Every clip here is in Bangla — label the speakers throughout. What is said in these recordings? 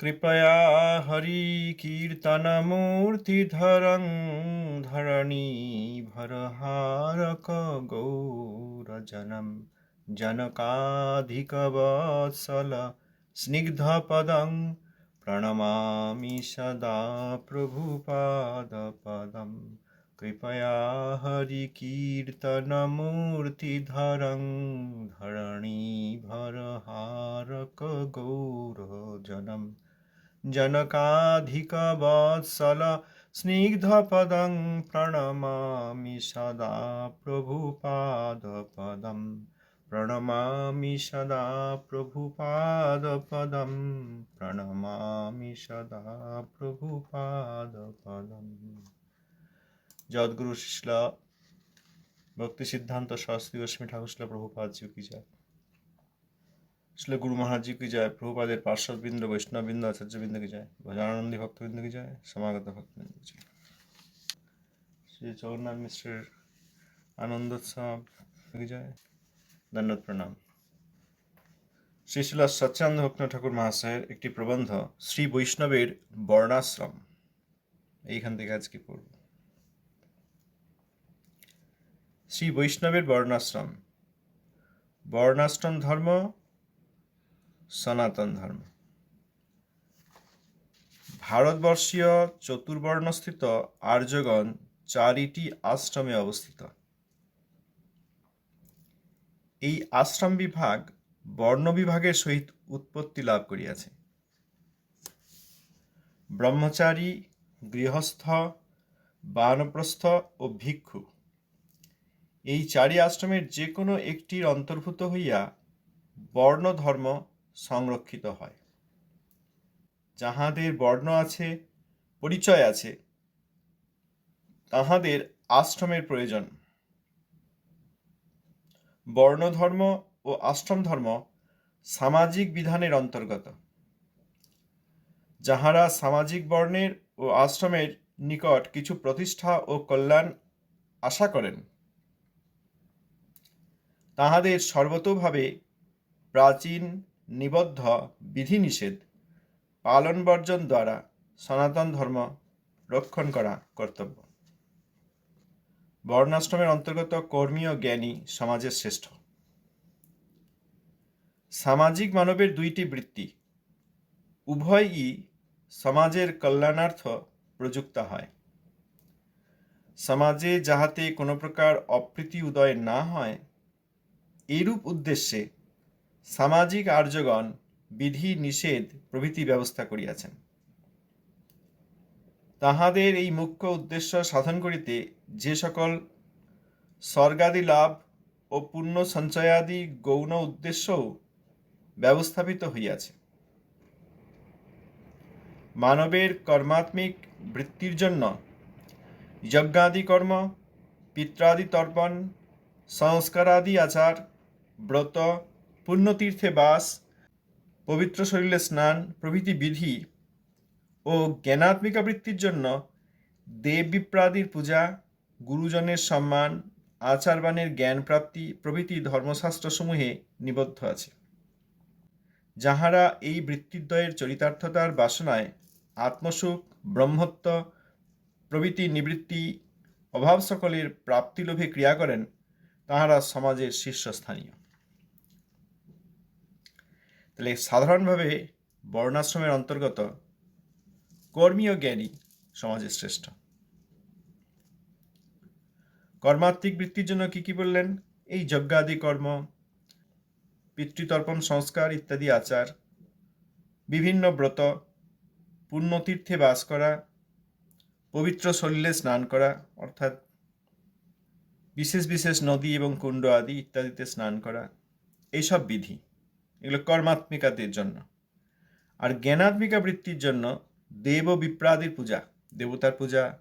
Speaker 1: कृपया हरिकीर्तनमूर्तिधरं धरणीभरहारक गौरजनं जनकाधिकवत्सल स्निग्धपदं प्रणमामि सदा प्रभुपादपदं कृपया हरिकीर्तनमूर्तिधरं धरणीभरहारक गौरजनम्। जनकाधिकवत्सल स्निग्धपदं प्रणमामि सदा प्रभुपादपदं प्रणमामि सदा प्रभुपादपदं प्रणमामि सदा প্রভুপাদপদম জগদ্গুরু শিশলা ভক্তি সিদ্ধান্ত সরস্বতী গোস্বামী ঠাকুর শিলা প্রভুপাদ জি কি যায় শ্রী গুরু মহারাজ কি যায় প্রভুপাদের পার্শ্ববৃন্দ বৈষ্ণববৃন্দ আচার্যবৃন্দ কি জয় ভজনানন্দী ভক্তবৃন্দ কি জয় সমাগত ভক্তবৃন্দ কি শ্রী জগন্নাথ মিশ্রের আনন্দোৎসব কি ধন্যবাদ দণ্ডত প্রণাম শ্রীশিলা সচ্চানন্দ ভক্ত ঠাকুর মহাশয়ের একটি প্রবন্ধ শ্রী বৈষ্ণবের বর্ণাশ্রম এইখান থেকে আজকে পড়ব শ্রী বৈষ্ণবের বর্ণাশ্রম বর্ণাশ্রম ধর্ম সনাতন ধর্ম। ভারতবর্ষীয় চতুর্বর্ণস্থিত আর্যগণ চারিটি আশ্রমে অবস্থিত। এই আশ্রম বিভাগ বর্ণ বিভাগের সহিত উৎপত্তি লাভ করিয়াছে। ব্রহ্মচারী, গৃহস্থ, বানপ্রস্থ ও ভিক্ষু। এই চারি আশ্রমের যে কোনো একটির অন্তর্ভুত হইয়া বর্ণ ধর্ম সংরক্ষিত হয়। যাহাদের বর্ণ আছে, পরিচয় আছে, তাহাদের আশ্রমের প্রয়োজন। বর্ণধর্ম ও আশ্রম ধর্ম সামাজিক বিধানের অন্তর্গত। যাহারা সামাজিক বর্ণের ও আশ্রমের নিকট কিছু প্রতিষ্ঠা ও কল্যাণ আশা করেন, তাহাদের সর্বতোভাবে প্রাচীন নিবদ্ধ বিধিনিষেধ পালন বর্জন দ্বারা সনাতন ধর্ম রক্ষণ করা কর্তব্য। বর্ণাশ্রমের অন্তর্গত কর্মী ও জ্ঞানী সমাজের শ্রেষ্ঠ। সামাজিক মানবের দুইটি বৃত্তি, উভয়ই সমাজের কল্যাণার্থ প্রযুক্ত হয়। সমাজে যাহাতে কোনো প্রকার অপ্রীতি উদয় না হয়, এরূপ উদ্দেশ্যে সামাজিক আর্যগণ বিধি নিষেধ প্রভৃতি ব্যবস্থা করিয়াছেন। তাহাদের এই মুখ্য উদ্দেশ্য সাধন করিতে যে সকল স্বর্গাদি লাভ ও পুণ্য সঞ্চয়াদি গৌণ উদ্দেশ্যও ব্যবস্থাপিত হইয়াছে। মানবের কর্মাত্মিক বৃত্তির জন্য যজ্ঞাদি কর্ম, পিত্রাদি তর্পণ, সংস্কারাদি আচার, ব্রত পুণ্যতীর্থে বাস, পবিত্র শরীরে স্নান, প্রভৃতি বিধি ও জ্ঞানাত্মিকা বৃত্তির জন্য দেব বিপ্রাদির পূজা, গুরুজনের সম্মান, আচারবাণের জ্ঞান প্রাপ্তি প্রভৃতি ধর্মশাস্ত্রসমূহে নিবদ্ধ আছে। যাহারা এই বৃত্তিদ্বয়ের চরিতার্থতার বাসনায় আত্মসুখ, ব্রহ্মত্ব, প্রভৃতি নিবৃত্তি অভাব সকলের প্রাপ্তিলোভে ক্রিয়া করেন, তাহারা সমাজের শীর্ষস্থানীয়। তাহলে সাধারণভাবে বর্ণাশ্রমের অন্তর্গত কর্মী ও জ্ঞানী সমাজের শ্রেষ্ঠ। কর্মাত্মিক বৃত্তির জন্য কি কি বললেন? এই যজ্ঞাদি কর্ম, পিতৃতর্পণ সংস্কার ইত্যাদি আচার, বিভিন্ন ব্রত, পুণ্যতীর্থে বাস করা, পবিত্র শরীরে স্নান করা, অর্থাৎ বিশেষ বিশেষ নদী এবং কুণ্ড আদি ইত্যাদিতে স্নান করা, এইসব বিধি। এগুলো কর্মাত্মিকাদের জন্য। আর জ্ঞানাত্মিকা বৃত্তির জন্য দেব বিপ্রাদির পূজা, দেবতার পূজা,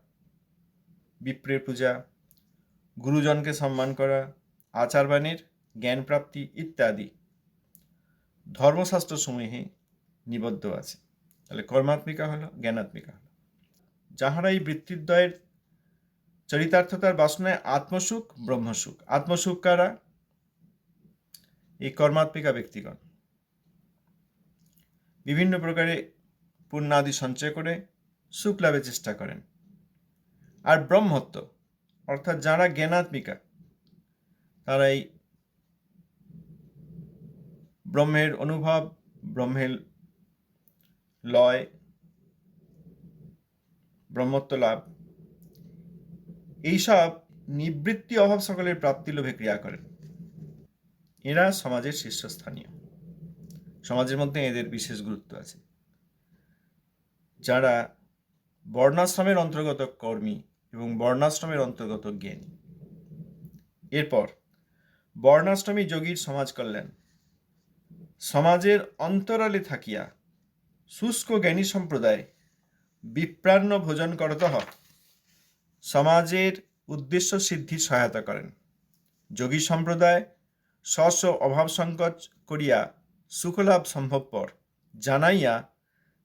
Speaker 1: বিপ্রের পূজা, গুরুজনকে সম্মান করা, আচারবাণীর জ্ঞান প্রাপ্তি ইত্যাদি ধর্মশাস্ত্র সমূহে নিবদ্ধ আছে। তাহলে কর্মাত্মিকা হলো, জ্ঞানাত্মিকা হলো। যাহারা এই বৃত্তিদ্বয়ের চরিতার্থতার বাসনায় আত্মসুখ, ব্রহ্মসুখ। আত্মসুখ কারা? এই কর্মাত্মিকা ব্যক্তিগণ। বিভিন্ন প্রকারে পুণ্যাদি সঞ্চয় করে, সুখ লাভের চেষ্টা করেন। আর ব্রহ্মত্ব, অর্থাৎ যারা জ্ঞানাত্মিকা, তারা এই ব্রহ্মের অনুভব, ব্রহ্মের লয়, ব্রহ্মত্ব লাভ, এইসব নিবৃত্তি অভাব সকলের প্রাপ্তি লোভে ক্রিয়া করেন। এরা সমাজের শীর্ষস্থানীয়। সমাজের মধ্যে এদের বিশেষ গুরুত্ব আছে। যারা বর্ণাশ্রমের অন্তর্গত কর্মী এবং বর্ণাশ্রমের অন্তর্গত জ্ঞানী। এরপর, বর্ণাশ্রমী যোগীর সমাজ কল্যাণ। সমাজের অন্তরালে থাকিয়া শুষ্ক জ্ঞানী সম্প্রদায় বিপ্রাণ্য ভোজন করত সমাজের উদ্দেশ্য সিদ্ধির সহায়তা করেন। যোগী সম্প্রদায় স্ব অভাব সংকোচ করিয়া সুখলাভ সম্ভবপর। জানাইয়া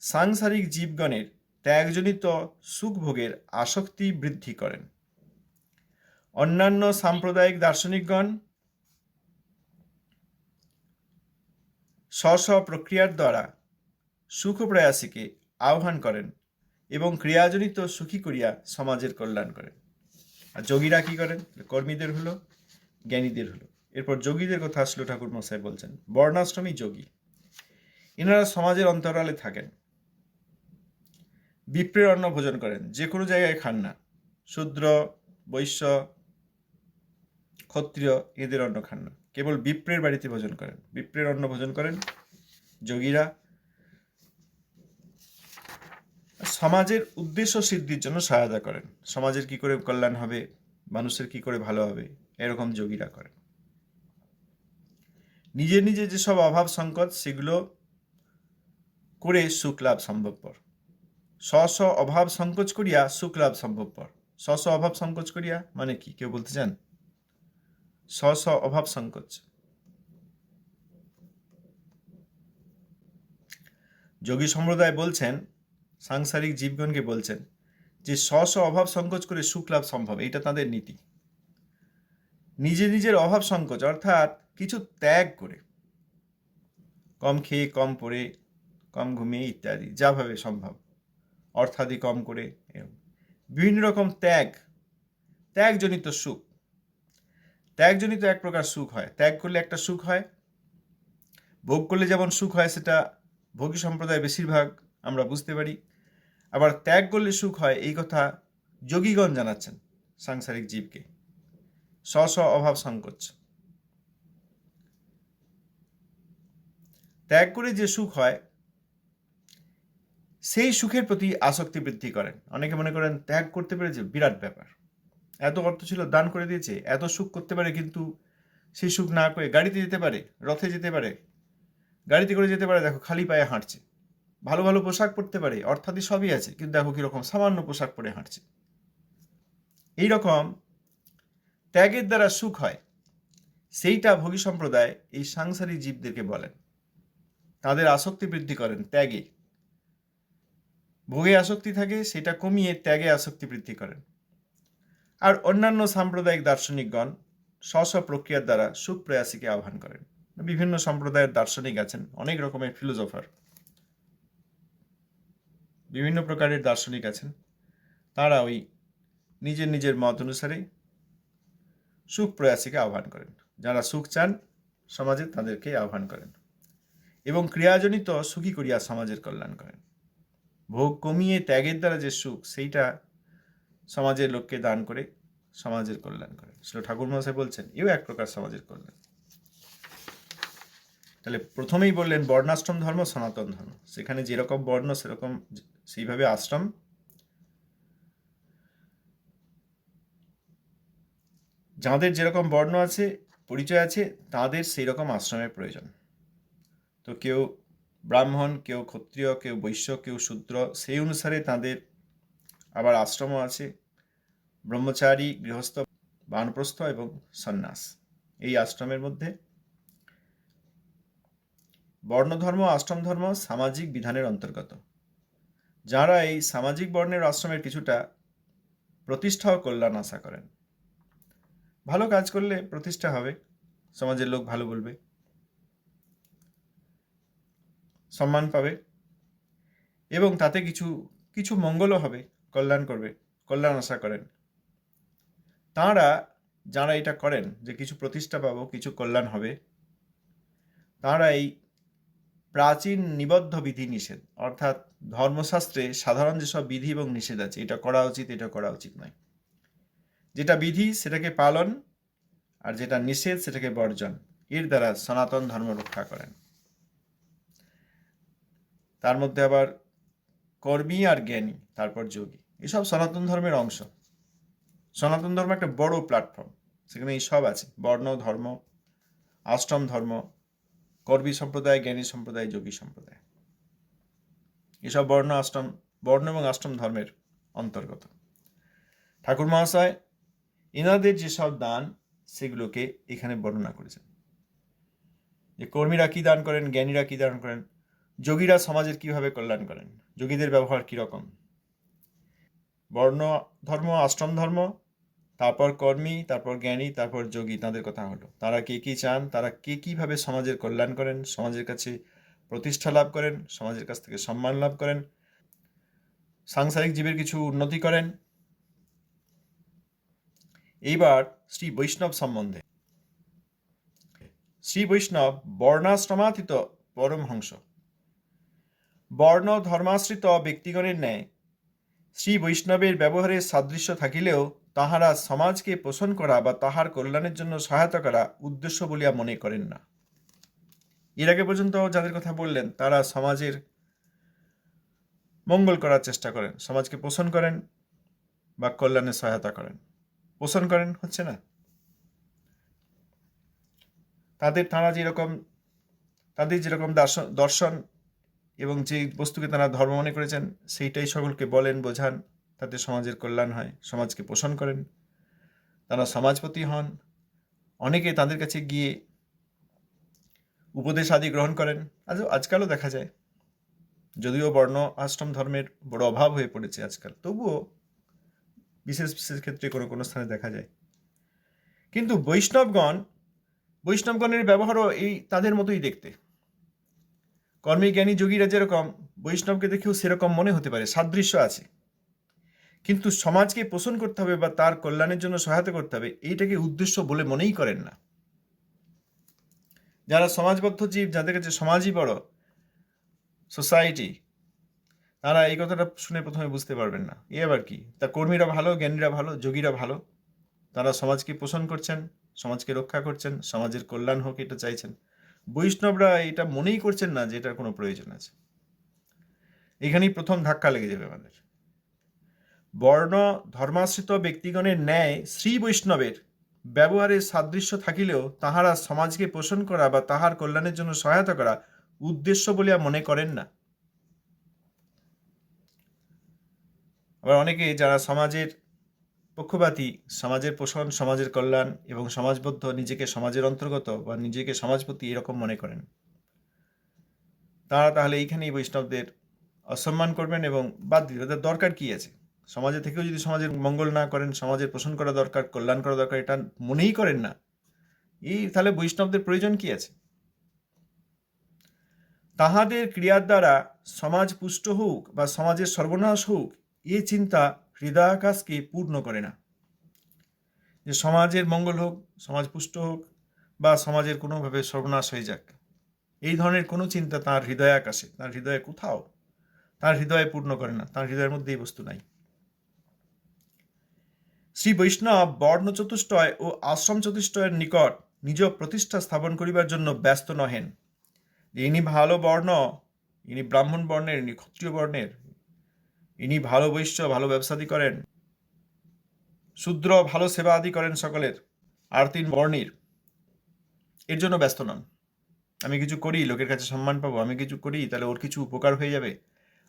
Speaker 1: সাংসারিক জীবগণের ত্যাগজনিত সুখভোগের আসক্তি বৃদ্ধি করেন। অন্যান্য সাম্প্রদায়িক দার্শনিকগণ স্ব স্ব প্রক্রিয়ার দ্বারা সুখ প্রয়াসীকে আহ্বান করেন এবং ক্রিয়াজনিত সুখী করিয়া সমাজের কল্যাণ করেন। আর যোগীরা কি করেন? কর্মীদের হলো, জ্ঞানীদের হলো। এরপর যোগীদের কথা আসলো ঠাকুর মশাই বলছেন, বর্ণাশ্রমী যোগী এনারা সমাজের অন্তরালে থাকেন। বিপ্রের অন্ন ভোজন করেন, যে কোনো জায়গায় খান না। শূদ্র, বৈশ্য, ক্ষত্রিয় এদের অন্ন খান না। কেবল বিপ্রের বাড়িতে ভোজন করেন। বিপ্রের অন্ন ভোজন করেন যোগীরা। সমাজের উদ্দেশ্য সিদ্ধির জন্য সহায়তা করেন। সমাজের কি করে কল্যাণ হবে? মানুষের কি করে ভালো হবে? এরকম যোগীরা করেন। নিজে নিজে যেসব অভাব সংকট, সেগুলো করে সুখ লাভ সম্ভবপর। স্ব স্ব অভাব সংকোচ করিয়া সুখ লাভ সম্ভবপর। স্ব স্ব অভাব সংকোচ করিয়া মানে কি? কেউ বলতে চান? স্ব স্ব অভাব সংকোচ। যোগী সম্প্রদায় বলছেন, সাংসারিক জীবগণকে বলছেন যে স্ব স্ব অভাব সংকোচ করে সুখ লাভ সম্ভব এটা তাদের নীতি। নিজে নিজের অভাব সংকোচ, অর্থাৎ কিছু ত্যাগ করে। কম খেয়ে কম পরে কম ঘুমিয়ে ইত্যাদি, যাভাবে সম্ভব। অর্থাদি কম করে। বিভিন্ন রকম ত্যাগ। ত্যাগজনিত সুখ। ত্যাগজনিত এক প্রকার সুখ হয়। ত্যাগ করলে একটা সুখ হয়। ভোগ করলে যেমন সুখ হয়, সেটা ভোগী সম্প্রদায় বেশিরভাগ আমরা বুঝতে পারি। আবার ত্যাগ করলে সুখ হয়, এই কথা যোগীগণ জানাচ্ছেন সাংসারিক জীবকে। স্ব স্ব অভাব সংকোচ। ত্যাগ করে যে সুখ হয়, সেই সুখের প্রতি আসক্তি বৃদ্ধি করেন। অনেকে মনে করেন, ত্যাগ করতে পেরেছে বিরাট ব্যাপার। এত অর্থ ছিল, দান করে দিয়েছে, এত সুখ করতে পারে কিন্তু সেই সুখ না করে গাড়িতে যেতে পারে, রথে যেতে পারে, গাড়িতে করে যেতে পারে, দেখো খালি পায়ে হাঁটছে। ভালো ভালো পোশাক পরতে পারে অর্থাদি সবই আছে, কিন্তু দেখো কীরকম সামান্য পোশাক পরে হাঁটছে। এই রকম ত্যাগের দ্বারা সুখ হয়, সেইটা ভোগী সম্প্রদায় এই সাংসারিক জীবদেরকে বলেন। তাদের আসক্তি বৃদ্ধি করেন ত্যাগে। ভোগে আসক্তি থাকে, সেটা কমিয়ে ত্যাগে আসক্তি বৃদ্ধি করেন। আর অন্যান্য সাম্প্রদায়িক দার্শনিকগণ স্ব স্ব প্রক্রিয়ার দ্বারা সুখ প্রয়াসীকে আহ্বান করেন। বিভিন্ন সম্প্রদায়ের দার্শনিক আছেন, অনেক রকমের ফিলোজফার বিভিন্ন প্রকারের দার্শনিক আছেন। তারা ওই নিজের নিজের মত অনুসারে সুখ প্রয়াসীকে আহ্বান করেন। যারা সুখ চান, সমাজে তাদেরকে আহ্বান করেন। এবং ক্রিয়াজনিত সুখী করিয়া সমাজের কল্যাণ করেন। ভোগ কমিয়ে ত্যাগের দ্বারা যে সুখ, সেইটা সমাজের লোককে দান করে সমাজের কল্যাণ করেন সেটা ঠাকুর মহাশয় বলছেন, এও এক প্রকার সমাজের কল্যাণ। তাহলে প্রথমেই বললেন, বর্ণাশ্রম ধর্ম, সনাতন ধর্ম। সেখানে যেরকম বর্ণ, সেরকম সেইভাবে আশ্রম। যাদের যেরকম বর্ণ আছে, পরিচয় আছে, তাদের সেই রকম আশ্রমের প্রয়োজন। তো কেউ ব্রাহ্মণ, কেউ ক্ষত্রিয়, কেউ বৈশ্য, কেউ শূদ্র, সেই অনুসারে তাদের আবার আশ্রমও আছে। ব্রহ্মচারী, গৃহস্থ, বানপ্রস্থ এবং সন্ন্যাস। এই আশ্রমের মধ্যে বর্ণধর্ম আশ্রম ধর্ম সামাজিক বিধানের অন্তর্গত। যারা এই সামাজিক বর্ণের আশ্রমের কিছুটা প্রতিষ্ঠা ও কল্যাণ আশা করেন। ভালো কাজ করলে প্রতিষ্ঠা হবে, সমাজের লোক ভালো বলবে। সম্মান পাবে এবং তাতে কিছু কিছু মঙ্গলও হবে, কল্যাণ করবে, কল্যাণ আশা করেন। তাঁরা, যারা এটা করেন যে কিছু প্রতিষ্ঠা পাবো, কিছু কল্যাণ হবে, তাঁরা এই প্রাচীন নিবদ্ধ বিধি নিষেধ, অর্থাৎ ধর্মশাস্ত্রে সাধারণ যেসব বিধি এবং নিষেধ আছে, এটা করা উচিত, এটা করা উচিত নয়। যেটা বিধি, সেটাকে পালন, আর যেটা নিষেধ, সেটাকে বর্জন। এর দ্বারা সনাতন ধর্ম রক্ষা করেন। তার মধ্যে আবার কর্মী আর জ্ঞানী, তারপর যোগী। এসব সনাতন ধর্মের অংশ। সনাতন ধর্ম একটা বড় প্ল্যাটফর্ম সেখানে সব আছে। বর্ণ, ধর্ম, আশ্রম ধর্ম, কর্মী সম্প্রদায়, জ্ঞানী সম্প্রদায়, যোগী সম্প্রদায়। এসব বর্ণ, আশ্রম, বর্ণ এবং আশ্রম ধর্মের অন্তর্গত। ঠাকুর মহাশয় এনাদের যেসব দান, সেগুলোকে এখানে বর্ণনা করেছেন। যে কর্মীরা কি দান করেন, জ্ঞানীরা কি দান করেন যোগীরা সমাজের কীভাবে কল্যাণ করেন? যোগীদের ব্যবহার কীরকম? বর্ণ ধর্ম, আশ্রম ধর্ম, তারপর কর্মী, তারপর জ্ঞানী, তারপর যোগী, তাদের কথা হলো। তারা কে কী চান? তারা কে কীভাবে সমাজের কল্যাণ করেন? সমাজের কাছে প্রতিষ্ঠা লাভ করেন? সমাজের কাছ থেকে সম্মান লাভ করেন? সাংসারিক জীবের কিছু উন্নতি করেন? এইবার শ্রী বৈষ্ণব সম্বন্ধে। শ্রী বৈষ্ণব বর্ণাশ্রমাতীত পরমহংস। বর্ণ, ধর্মাশ্রিত ব্যক্তিগণের ন্যায়। শ্রী বৈষ্ণবের ব্যবহারের সাদৃশ্য থাকিলেও তাহারা সমাজকে পোষণ করা বা তাহার কল্যাণের জন্য সহায়তা করা উদ্দেশ্য বলিয়া মনে করেন না। এর আগে পর্যন্ত যাদের কথা বললেন, তারা সমাজের মঙ্গল করার চেষ্টা করেন, সমাজকে পোষণ করেন বা কল্যাণে সহায়তা করেন। পোষণ করেন, হচ্ছে না? তাদের তারা যেরকম, তাদের যেরকম দর্শন এবং যে বস্তুকে তারা ধর্ম মনে করেছেন, সেইটাই সকলকে বলেন, বোঝান, তাতে সমাজের কল্যাণ হয়, সমাজকে পোষণ করেন। তারা সমাজপতি হন। অনেকে তাদের কাছে গিয়ে উপদেশ আদি গ্রহণ করেন। আজ, আজকালও দেখা যায়। যদিও বর্ণ আশ্রম ধর্মের বড় অভাব হয়ে পড়েছে আজকাল, তবুও বিশেষ বিশেষ ক্ষেত্রে কোনো কোনো স্থানে দেখা যায়। কিন্তু বৈষ্ণবগণ, বৈষ্ণবগণের ব্যবহারও এই তাদের মতোই দেখতে। কর্মী জ্ঞানী যোগীরা যেরকম, বৈষ্ণবকে দেখেও সেরকম মনে হতে পারে, সাদৃশ্য আছে। কিন্তু সমাজকে পোষণ করতে হবে বা তার কল্যাণের জন্য সহায়তা করতে হবে, এইটাকে উদ্দেশ্য বলে মনেই করেন না। যারা সমাজবদ্ধ জীব, যাদের কাছে সমাজই বড়, সোসাইটি, তারা এই কথাটা শুনে প্রথমে বুঝতে পারবেন না। এ আবার কি? তা কর্মীরা ভালো, জ্ঞানীরা ভালো, যোগীরা ভালো। তারা সমাজকে পোষণ করছেন, সমাজকে রক্ষা করছেন, সমাজের কল্যাণ হোক এটা চাইছেন। বৈষ্ণবরা এটা মনেই করছেন না যে এটার কোনো প্রয়োজন আছে। এখানেই প্রথম ধাক্কা লেগে যাবে আমাদের। বর্ণ ধর্মাশ্রিত ব্যক্তিগণের ন্যায় শ্রী বৈষ্ণবের ব্যবহারের সাদৃশ্য থাকিলেও তাহারা সমাজকে পোষণ করা বা তাহার কল্যাণের জন্য সহায়তা করা উদ্দেশ্য বলিয়া মনে করেন না। আবার অনেকে যারা সমাজের পক্ষপাতী, সমাজের পোষণ, সমাজের কল্যাণ এবং সমাজবদ্ধ নিজেকে সমাজের অন্তর্গত বা নিজেকে সমাজপতি এরকম মনে করেন। তারা তাহলে এইখানেই বৈষ্ণবদের অসম্মান করবেন এবং বাদ দিতে তাদের দরকার কী আছে? সমাজে থেকেও যদি সমাজের মঙ্গল না করেন, সমাজের পোষণ করা দরকার, কল্যাণ করা দরকার, এটা মনেই করেন না, এই তাহলে বৈষ্ণবদের প্রয়োজন কি আছে? তাহাদের ক্রিয়ার দ্বারা সমাজ পুষ্ট হোক বা সমাজের সর্বনাশ হোক, এ চিন্তা হৃদয়াকাশকে পূর্ণ করে না। যে সমাজের মঙ্গল হোক, সমাজ পুষ্ট হোক, বা সমাজের কোনোভাবে সর্বনাশ হয়ে যাক, এই ধরনের কোনো চিন্তা তার হৃদয় আকাশে তার হৃদয়ে কোথাও তার হৃদয়ে পূর্ণ করে না, তার হৃদয়ের মধ্যে এই বস্তু নাই। শ্রী বৈষ্ণব বর্ণ চতুষ্টয় ও আশ্রম চতুষ্টয়ের নিকট নিজ প্রতিষ্ঠা স্থাপন করিবার জন্য ব্যস্ত নহেন। ইনি ভালো বর্ণ, ইনি ব্রাহ্মণ বর্ণের, ইনি ক্ষত্রিয় বর্ণের ইনি ভালো বৈশ্য, ভালো ব্যবসাদি করেন। শূদ্র, ভালো সেবা আদি করেন সকলের, আর তিন বর্ণের। এর জন্য ব্যস্ত নন। আমি কিছু করি, লোকের কাছে সম্মান পাবো। আমি কিছু করি, তাহলে ওর কিছু উপকার হয়ে যাবে।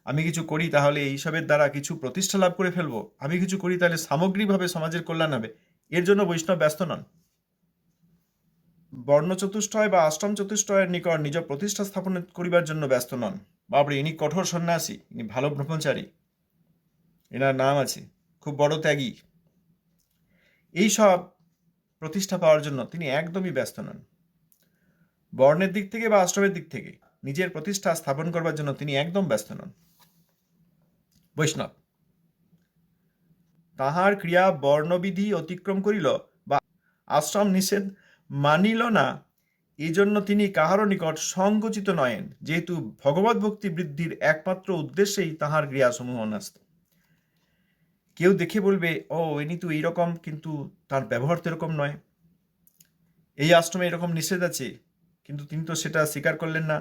Speaker 1: আমি কিছু করি, তাহলে এইসবের দ্বারা কিছু প্রতিষ্ঠা লাভ করে ফেলব। আমি কিছু করি, তাহলে সামগ্রিকভাবে সমাজের কল্যাণ হবে। এর জন্য বৈষ্ণব ব্যস্ত নন। বর্ণ চতুষ্টয় বা অষ্টম চতুষ্টয়ের নিকট নিজ প্রতিষ্ঠা স্থাপন করিবার জন্য ব্যস্ত নন। বাবরে ইনি কঠোর সন্ন্যাসী। ইনি ভালো ব্রহ্মচারী। এনার নাম আছে, খুব বড় ত্যাগী। এই সব প্রতিষ্ঠা পাওয়ার জন্য তিনি একদমই ব্যস্ত নন। বর্ণের দিক থেকে বা আশ্রমের দিক থেকে নিজের প্রতিষ্ঠা স্থাপন করবার জন্য তিনি একদম ব্যস্ত নন। বৈষ্ণব, তাহার ক্রিয়া বর্ণবিধি অতিক্রম করিল বা আশ্রম নিষেধ মানিল না এই জন্য তিনি কাহারও নিকট সংকুচিত নয়েন, যেহেতু ভগবত ভক্তি বৃদ্ধির একমাত্র উদ্দেশ্যেই তাহার ক্রিয়াসমূহ ন্যস্ত কেউ দেখে বলবে, ও ইনি তো এইরকম, কিন্তু তার ব্যবহার তো এরকম নয়। এই আশ্রমে এরকম নিষেধ আছে, কিন্তু তিনি তো সেটা স্বীকার করলেন না।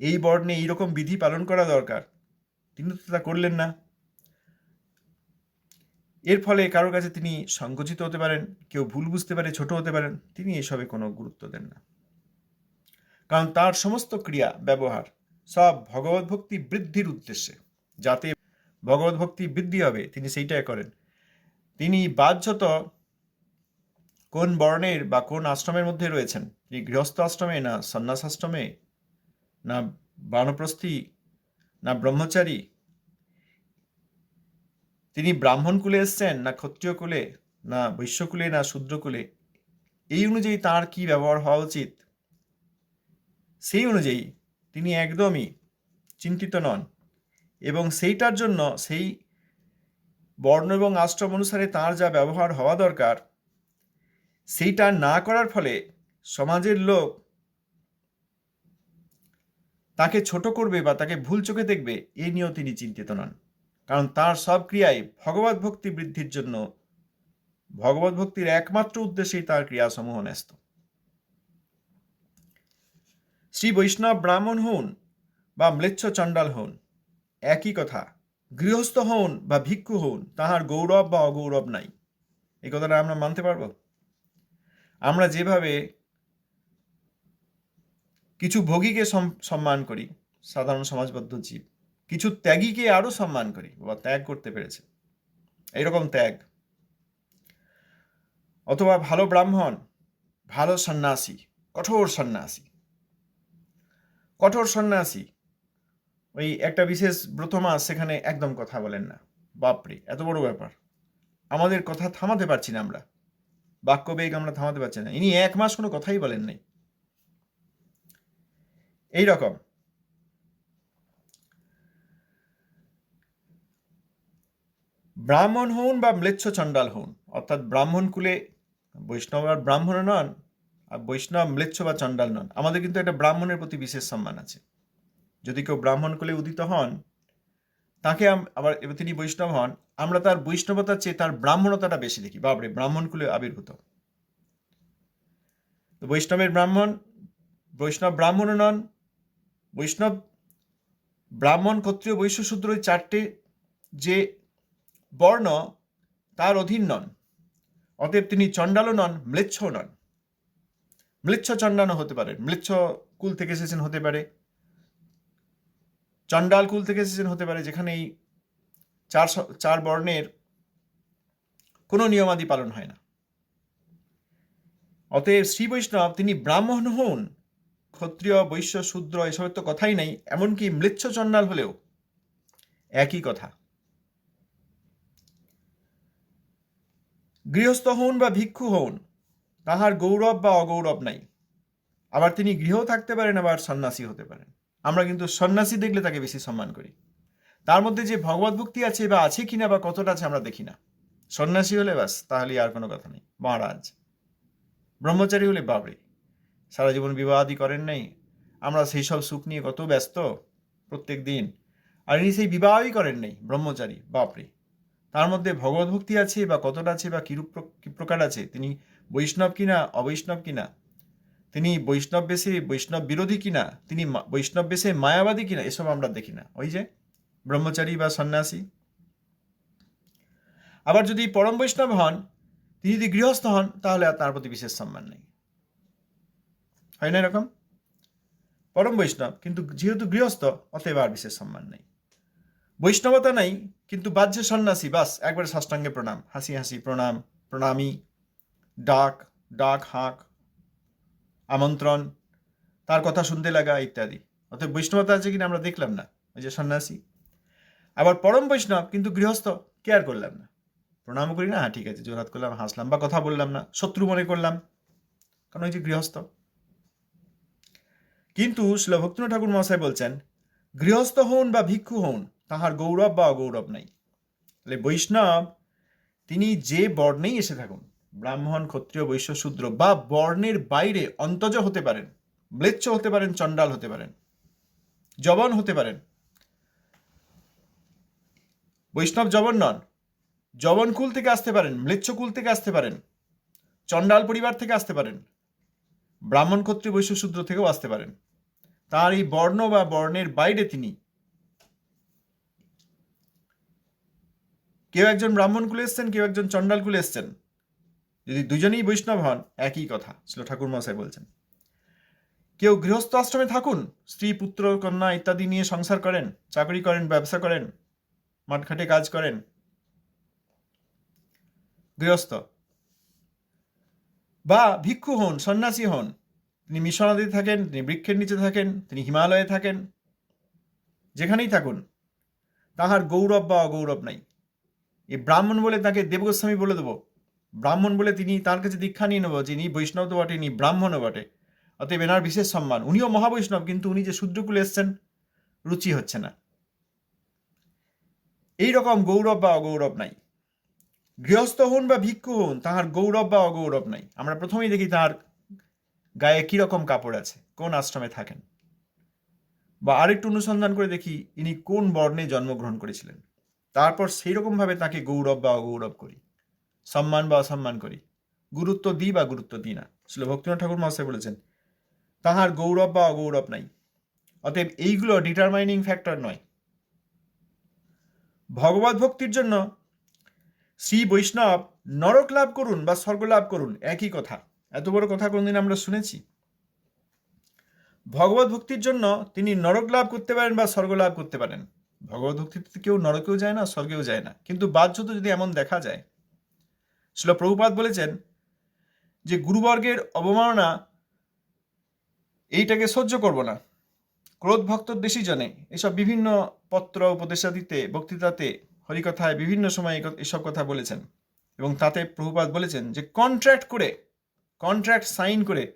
Speaker 1: এই বর্ণে এইরকম বিধি পালন করা দরকার, তিনি তো তা করলেন না। এর ফলে কারোর কাছে তিনি সংকুচিত হতে পারেন, কেউ ভুল বুঝতে পারে, ছোট হতে পারেন, তিনি এসবে কোনো গুরুত্ব দেন না। কারণ তার সমস্ত ক্রিয়া, ব্যবহার, সব ভগবত ভক্তি বৃদ্ধির উদ্দেশ্যে, যাতে ভগবত ভক্তি বৃদ্ধি হবে, তিনি সেইটাই করেন। তিনি বাহ্যত কোন বর্ণের বা কোন আশ্রমের মধ্যে রয়েছেন? তিনি গৃহস্থ আশ্রমে না সন্ন্যাস আশ্রমে? না বানপ্রস্থী? না ব্রহ্মচারী? তিনি ব্রাহ্মণ কুলে এসছেন না ক্ষত্রিয় কুলে? না বৈশ্যকুলে না শূদ্রকুলে এই অনুযায়ী তার কি ব্যবহার হওয়া উচিত? সেই অনুযায়ী তিনি একদমই চিন্তিত নন। এবং সেইটার জন্য সেই বর্ণ এবং আশ্রম অনুসারে তার যা ব্যবহার হওয়া দরকার, সেইটা না করার ফলে সমাজের লোক তাকে ছোট করবে বা তাকে ভুল চোখে দেখবে, এ নিয়েও তিনি চিন্তিত নন। কারণ তার সব ক্রিয়াই ভগবত ভক্তি বৃদ্ধির জন্য, ভগবত ভক্তির একমাত্র উদ্দেশ্যেই তার ক্রিয়াসমূহ ন্যস্ত। শ্রী বৈষ্ণব ব্রাহ্মণ হন বা ম্লেচ্ছ চণ্ডাল হন একই কথা। গৃহস্থ হন বা ভিক্ষু হন তাহার গৌরব বা অগৌরব নাই। এই কথাটা আমরা মানতে পারব? আমরা যেভাবে কিছু ভোগীকে সম- সম্মান করি, সাধারণ সমাজবদ্ধ জীব, কিছু ত্যাগীকে আরও সম্মান করি বা ত্যাগ করতে পেরেছে। এইরকম ত্যাগ। অথবা ভালো ব্রাহ্মণ, ভালো সন্ন্যাসী, কঠোর সন্ন্যাসী। কঠোর সন্ন্যাসী ওই একটা বিশেষ ব্রত মাস সেখানে একদম কথা বলেন না। বাপরে, এত বড় ব্যাপার। আমাদের কথা থামাতে পারছি না আমরা। বাক্যবেগ আমরা থামাতে পারছি না। ইনি এক মাস কোনো কথাই বলেন নাই। এই রকম। ব্রাহ্মণ হন বা ম্লেচ্ছ চণ্ডাল হন অর্থাৎ ব্রাহ্মণ কুলে বৈষ্ণব আর ব্রাহ্মণ নন, আর বৈষ্ণব, ম্লেচ্ছ বা চণ্ডাল নন। আমাদের কিন্তু একটা ব্রাহ্মণের প্রতি বিশেষ সম্মান আছে। যদি কেউ ব্রাহ্মণ কুলে উদিত হন, তাকে আবার তিনি বৈষ্ণব হন, আমরা তার বৈষ্ণবতার চেয়ে তার ব্রাহ্মণতাটা বেশি দেখি। বাবরে ব্রাহ্মণ কুলে আবির্ভূত। তো বৈষ্ণবের ব্রাহ্মণ, বৈষ্ণব ব্রাহ্মণও নন, বৈষ্ণব ব্রাহ্মণ ক্ষত্রিয় বৈশ্য শূদ্র এই চারটে যে বর্ণ, তার অধীন নন। অতএব তিনি চণ্ডালও নন, ম্লেচ্ছও নন। ম্লেচ্ছ চণ্ডালও হতে পারেন ম্লেচ্ছ কুল থেকে এসেছেন হতে পারে। চণ্ডাল কুল থেকে এসেছেন হতে পারে যেখানে এই চার চার বর্ণের কোনো নিয়মাদি পালন হয় না। অতএব শ্রী বৈষ্ণব, তিনি ব্রাহ্মণ হন, ক্ষত্রিয়, বৈশ্য, শূদ্র, এসবের তো কথাই নাই, এমনকি মৃচ্ছ চণ্ডাল হলেও একই কথা। গৃহস্থ হন বা ভিক্ষু হন, তাহার গৌরব বা অগৌরব নাই। আবার তিনি গৃহ থাকতে পারেন, আবার সন্ন্যাসী হতে পারেন। আমরা কিন্তু সন্ন্যাসী দেখলে তাকে বেশি সম্মান করি। তার মধ্যে যে ভগবত ভক্তি আছে বা আছে কিনা বা কতটা আছে আমরা দেখি না। সন্ন্যাসী হলে ব্যাস, তাহলে আর কোনো কথা নেই। মহারাজ, ব্রহ্মচারী হলে বাবরে। সারা জীবন বিবাহাদি করেন নাই। আমরা সেই সব সুখ নিয়ে কত ব্যস্ত প্রত্যেক দিন। আর ইনি সেই বিবাহই করেন নাই, ব্রহ্মচারী, বাপরে। তার মধ্যে ভগবত ভক্তি আছে বা কতটা আছে বা কিরূপ কি প্রকার আছে? তিনি বৈষ্ণব কিনা, অবৈষ্ণব কিনা? তিনি বৈষ্ণব বেশে, বৈষ্ণব বিরোধী কিনা, তিনি বৈষ্ণব বেশে মায়াবাদী কিনা, এসব আমরা দেখি না। ওই যে ব্রহ্মচারী বা সন্ন্যাসী। আবার যদি পরম বৈষ্ণব হন, তিনি যদি গৃহস্থ হন, তাহলে আর তার প্রতি বিশেষ সম্মান নেই। হয় না এরকম? পরম বৈষ্ণব, কিন্তু যেহেতু গৃহস্থ, অতএব আর বিশেষ সম্মান নেই। বৈষ্ণবতা নাই, কিন্তু বাহ্য সন্ন্যাসী, বাস, একবারে সাষ্টাঙ্গে প্রণাম। হাসি হাসি, প্রণাম, প্রণামী, ডাক ডাক, হাঁক। আমন্ত্রণ, তার কথা শুনতে লাগা ইত্যাদি। অর্থাৎ বৈষ্ণবতা আছে কিনা আমরা দেখলাম না, ওই যে সন্ন্যাসী। আবার পরম বৈষ্ণব কিন্তু গৃহস্থ কেয়ার করলাম না। প্রণাম করি না হ্যাঁ ঠিক আছে জোরাত করলাম, হাসলাম বা কথা বললাম না, শত্রু মনে করলাম, কারণ ওই যে গৃহস্থ। কিন্তু শিল ঠাকুর মহাশয় বলছেন, গৃহস্থ হন বা ভিক্ষু হন তাহার গৌরব বা অগৌরব নাই। তাহলে বৈষ্ণব, তিনি যে বর্ণেই এসে থাকুন ব্রাহ্মণ, ক্ষত্রিয়, বৈশ্য, শূদ্র বা বর্ণের বাইরে অন্তজ হতে পারেন, ম্লেচ্ছ হতে পারেন, চণ্ডাল হতে পারেন জবন হতে পারেন। বৈষ্ণব জবন নন জবন কুল থেকে আসতে পারেন, ম্লেচ্ছ কুল থেকে আসতে পারেন, চণ্ডাল পরিবার থেকে আসতে পারেন, ব্রাহ্মণ, ক্ষত্রিয়, বৈশ্য, শূদ্র থেকেও আসতে পারেন। তার এই বর্ণ বা বর্ণের বাইরে তিনি। কেউ একজন ব্রাহ্মণ কুলে এসছেন, কেউ একজন চণ্ডাল কুলে এসছেন। যদি দুজনেই বৈষ্ণব হন, একই কথা, ছিল ঠাকুর মশাই বলছেন। কেউ গৃহস্থ আশ্রমে থাকুন, স্ত্রী, পুত্র, কন্যা ইত্যাদি নিয়ে সংসার করেন, চাকরি করেন, ব্যবসা করেন, মাঠঘাটে কাজ করেন। গৃহস্থ। বা ভিক্ষু হন, সন্ন্যাসী হন, তিনি মিশনাদিতে থাকেন, তিনি বৃক্ষের নিচে থাকেন, তিনি হিমালয়ে থাকেন, যেখানেই থাকুন, তাহার গৌরব বা অগৌরব নাই। এই ব্রাহ্মণ বলে তাকে দেবগোস্বামী বলে দেবো। ব্রাহ্মণ বলে তিনি তার কাছে দীক্ষা নিয়ে নেব যিনি বৈষ্ণব তো বটে, ইনি ব্রাহ্মণও বটে। অতএব এনার বিশেষ সম্মান। উনিও মহাবৈষ্ণব, কিন্তু উনি যে শূদ্রকুলে এসছেন, রুচি হচ্ছে না। এই রকম গৌরব বা অগৌরব নাই। গৃহস্থ হন বা ভিক্ষু হন, তাহার গৌরব বা অগৌরব নাই। আমরা প্রথমেই দেখি তার গায়ে কি রকম কাপড় আছে, কোন আশ্রমে থাকেন। বা আরেকটু অনুসন্ধান করে দেখি ইনি কোন বর্ণে জন্মগ্রহণ করেছিলেন। তারপর সেই রকমভাবে তাকে গৌরব বা অগৌরব করি। সম্মান বা অসম্মান করি। গুরুত্ব দিই বা গুরুত্ব দিই না। শিল ভক্তিনাথ ঠাকুর মহাশয় বলেছেন, তাহার গৌরব বা অগৌরব নাই। অতএব এইগুলো ডিটারমাইনিং ফ্যাক্টর নয়। ভগবত ভক্তির জন্য শ্রী বৈষ্ণব নরক লাভ করুন বা স্বর্গ লাভ করুন, একই কথা। এত বড় কথা কোনদিন আমরা শুনেছি? ভগবত ভক্তির জন্য তিনি নরক লাভ করতে পারেন বা স্বর্গ লাভ করতে পারেন। ভগবত ভক্তিতে কেউ নরকেও যায় না, স্বর্গেও যায় না। কিন্তু বাহ্যত যদি এমন দেখা যায় শিল প্রভুপাত বলেছেন যে গুরুবর্গের অবমাননা এইটাকে সহ্য করব না। ক্রোধ ভক্ত দেশি জনে, এসব বিভিন্ন পত্র উপদেশাদিতে, বক্তৃতাতে, হরিকথায় বিভিন্ন সময় এসব কথা বলেছেন। এবং তাতে প্রভুপাত বলেছেন যে কন্ট্রাক্ট করে কন্ট্রাক্ট সাইন করে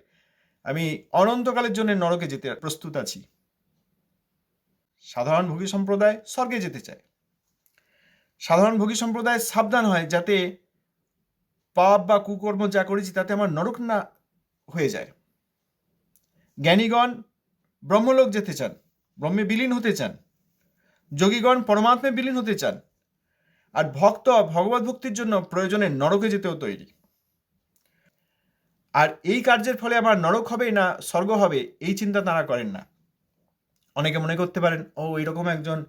Speaker 1: আমি অনন্তকালের জন্য নরকে যেতে প্রস্তুত আছি। সাধারণ ভোগী সম্প্রদায় স্বর্গে যেতে চায়। সাধারণ ভোগী সম্প্রদায় সাবধান হয় যাতে পাপ বা কুকর্ম যা করেছি, তাতে আমার নরক না হয়ে যায়। জ্ঞানীগণ ব্রহ্মলোক যেতে চান, ব্রহ্মে বিলীন হতে চান। যোগীগণ পরমাত্মে বিলীন হতে চান। আর ভক্ত ভগবত ভক্তির জন্য প্রয়োজনে নরকে যেতেও তৈরি। আর এই কার্যের ফলে আমার নরক হবে না স্বর্গ হবে, এই চিন্তা তারা করেন না। অনেকে মনে করতে পারেন, ও, এরকম একজন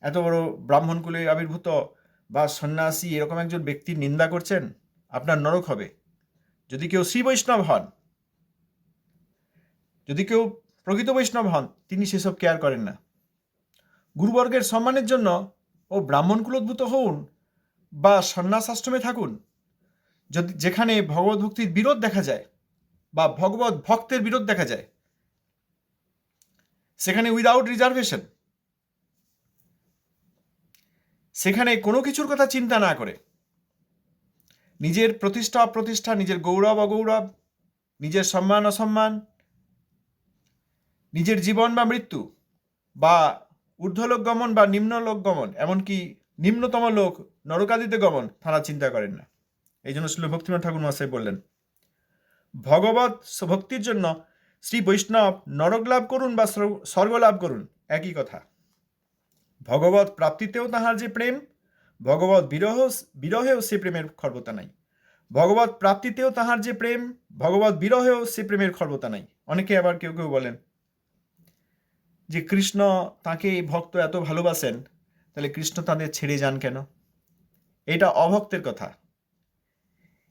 Speaker 1: এত বড় ব্রাহ্মণ কুলে আবির্ভূত বা সন্ন্যাসী, এরকম একজন ব্যক্তির নিন্দা করছেন? আপনার নরক হবে। যদি কেউ শ্রী বৈষ্ণব হন, যদি কেউ প্রকৃত বৈষ্ণব হন, তিনি সেসব কেয়ার করেন না। গুরুবর্গের সম্মানের জন্য ও ব্রাহ্মণ কুলোদ্ভূত হন বা সন্ন্যাস আশ্রমে থাকুন, যদি যেখানে ভগবত ভক্তির বিরোধ দেখা যায় বা ভগবত ভক্তের বিরোধ দেখা যায়, সেখানে উইদাউট রিজার্ভেশন সেখানে কোনো কিছুর কথা চিন্তা না করে। নিজের প্রতিষ্ঠা অপ্রতিষ্ঠা নিজের গৌরব, অগৌরব, নিজের সম্মান, অসম্মান, নিজের জীবন বা মৃত্যু, বা ঊর্ধ্বলোক গমন বা নিম্নলোক গমন এমনকি নিম্নতম লোক, নরকাদিতে গমন, তারা চিন্তা করেন না। এই জন্য শ্রী ভক্তিনাথ ঠাকুর মহাশয় বললেন ভগবত ভক্তির জন্য শ্রী বৈষ্ণব নরক লাভ করুন বা স্বর্গ লাভ করুন, একই কথা। ভগবত প্রাপ্তিতেও তাহার যে প্রেম ভগবত বিরহ বিরহেও সে প্রেমের খর্বতা নাই। ভগবত প্রাপ্তিতেও তাহার যে প্রেম, ভগবত বিরহেও সে প্রেমের খর্বতা নাই। অনেকে আবার কেউ কেউ বলেন যে, কৃষ্ণ তাকে ভক্ত এত ভালোবাসেন, তাহলে কৃষ্ণ তাদের ছেড়ে যান কেন? এটা অভক্তের কথা।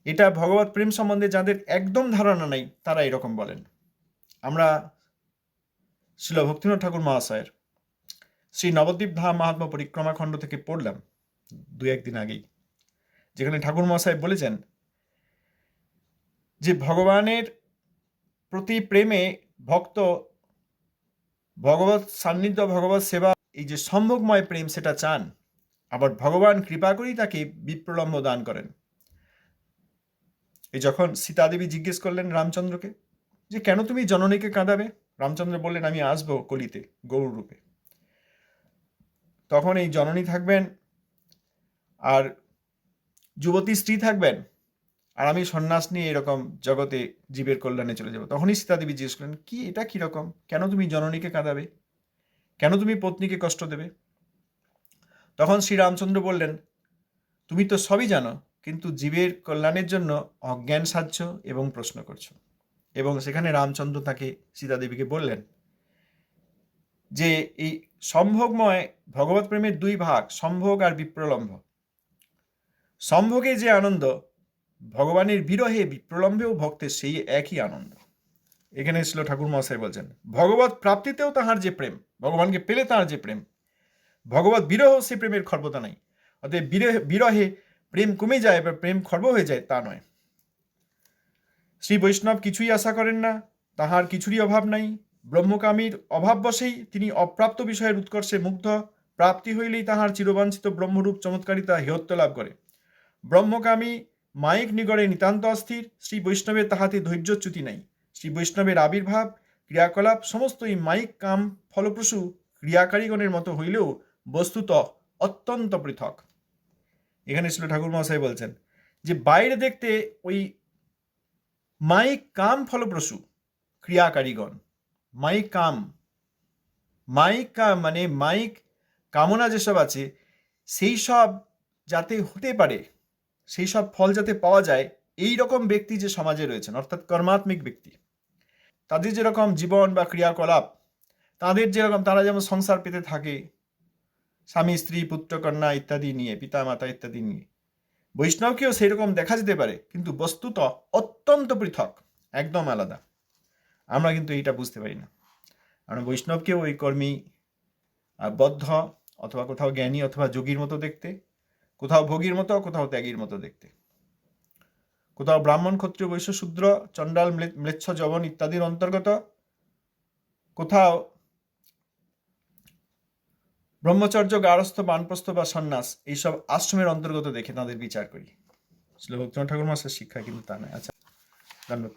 Speaker 1: এটা ভগবত প্রেম সম্বন্ধে যাদের একদম ধারণা নাই, তারা এরকম বলেন। আমরা শিল ভক্তিনাথ ঠাকুর মহাশয়ের শ্রী নবদ্বীপ ধাম মহাত্মা পরিক্রমা খণ্ড থেকে পড়লাম। দু একদিন আগেই, যেখানে ঠাকুর মহাশয় বলেছেন যে ভগবানের প্রতি প্রেমে ভক্ত ভগবত সান্নিধ্য, ভগবত সেবা, এই যে সম্ভোগময় প্রেম সেটা চান, আবার ভগবান কৃপা করেই তাকে বিপ্রলম্ব দান করেন। এই যখন সীতাদেবী জিজ্ঞেস করলেন রামচন্দ্রকে যে কেন তুমি জননীকে কাঁদাবে? রামচন্দ্র বললেন, আমি আসব কলিতে, গৌর রূপে। তখন এই জননী থাকবেন আর যুবতী স্ত্রী থাকবেন আর আমি সন্ন্যাস নিয়ে এরকম জগতে জীবের কল্যাণে চলে যাব। তখনই সীতাদেবী জিজ্ঞেস করলেন, কি? এটা কীরকম কেন তুমি জননীকে কাঁদাবে? কেন তুমি পত্নীকে কষ্ট দেবে? তখন শ্রীরামচন্দ্র বললেন, তুমি তো সবই জানো, কিন্তু জীবের কল্যাণের জন্য অজ্ঞান সাধ্য এবং প্রশ্ন করছ। এবং সেখানে রামচন্দ্র তাকে সীতাদেবীকে বললেন যে, এই সম্ভোগময় ভগবত প্রেমের দুই ভাগ, সম্ভোগ আর বিপ্রলম্ভ। সম্ভোগে যে আনন্দ, ভগবানের বিরহে বিপ্রলম্বেও ভক্তের সেই একই আনন্দ। এখানে ছিল ঠাকুর মহাশয় বলছেন ভগবত প্রাপ্তিতেও তাহার যে প্রেম, ভগবানকে পেলে তাহার যে প্রেম। ভগবত বিরহ সে প্রেমের খর্বতা নাই। অতএব বিরহে বিরহে প্রেম কমে যায় বা প্রেম খর্ব হয়ে যায়, তা নয়। শ্রী বৈষ্ণব কিছুই আশা করেন না, তাহার কিছুরই অভাব নাই। ব্রহ্মকামীর অভাববশেই তিনি অপ্রাপ্ত বিষয়ের উৎকর্ষে মুগ্ধ। প্রাপ্তি হইলেই তাহার চিরবাঞ্ছিত ব্রহ্মরূপ চমৎকারিতা হেয়ত্ব লাভ করে। ব্রহ্মকামী মায়িক নিগড়ে নিতান্ত অস্থির, শ্রী বৈষ্ণবের তাহাতে ধৈর্যচ্যুতি নাই। শ্রী বৈষ্ণবের আবির্ভাব, ক্রিয়াকলাপ সমস্তই মায়িক কাম ফলপ্রসূ ক্রিয়াকারীগণের মতো হইলেও বস্তুত অত্যন্ত পৃথক। এখানে ছিল ঠাকুর মহাশয় বলছেন যে, বাইরে দেখতে ওই মাইক কাম ফলপ্রসূ ক্রিয়াকারীগণ। মাইক কাম মাইক কাম মানে মাইক কামনা যেসব আছে, সেই সব যাতে হতে পারে সেই সব ফল যাতে পাওয়া যায়, এই রকম ব্যক্তি যে সমাজে রয়েছেন, অর্থাৎ কর্মাত্মিক ব্যক্তি, তাদের যেরকম জীবন বা ক্রিয়াকলাপ, তাদের যেরকম তারা যেমন সংসার পেতে থাকে, স্বামী, স্ত্রী, পুত্র, কন্যা ইত্যাদি নিয়ে পিতা মাতা ইত্যাদি নিয়ে, বৈষ্ণবকেও সেই রকম দেখা যেতে পারে, কিন্তু বস্তুত অত্যন্ত পৃথক, একদম আলাদা। আমরা কিন্তু এইটা বুঝতে পারি না। আমরা বৈষ্ণবকেও ওই কর্মী বদ্ধ অথবা কোথাও জ্ঞানী অথবা যোগীর মতো দেখতে কোথাও ভোগীর মতো, কোথাও ত্যাগীর মতো দেখতে। কোথাও ব্রাহ্মণ, ক্ষত্রিয়, বৈশ্য, শূদ্র, চণ্ডাল ম্লেচ্ছ জবন ইত্যাদির অন্তর্গত, কোথাও ব্রহ্মচর্য, গারস্থ, বানপ্রস্থ বা সন্ন্যাস এইসব আশ্রমের অন্তর্গত দেখে তাদের বিচার করি। শ্রী ঠাকুর মাসের শিক্ষা কিন্তু তা নয়। আচ্ছা ধন্যবাদ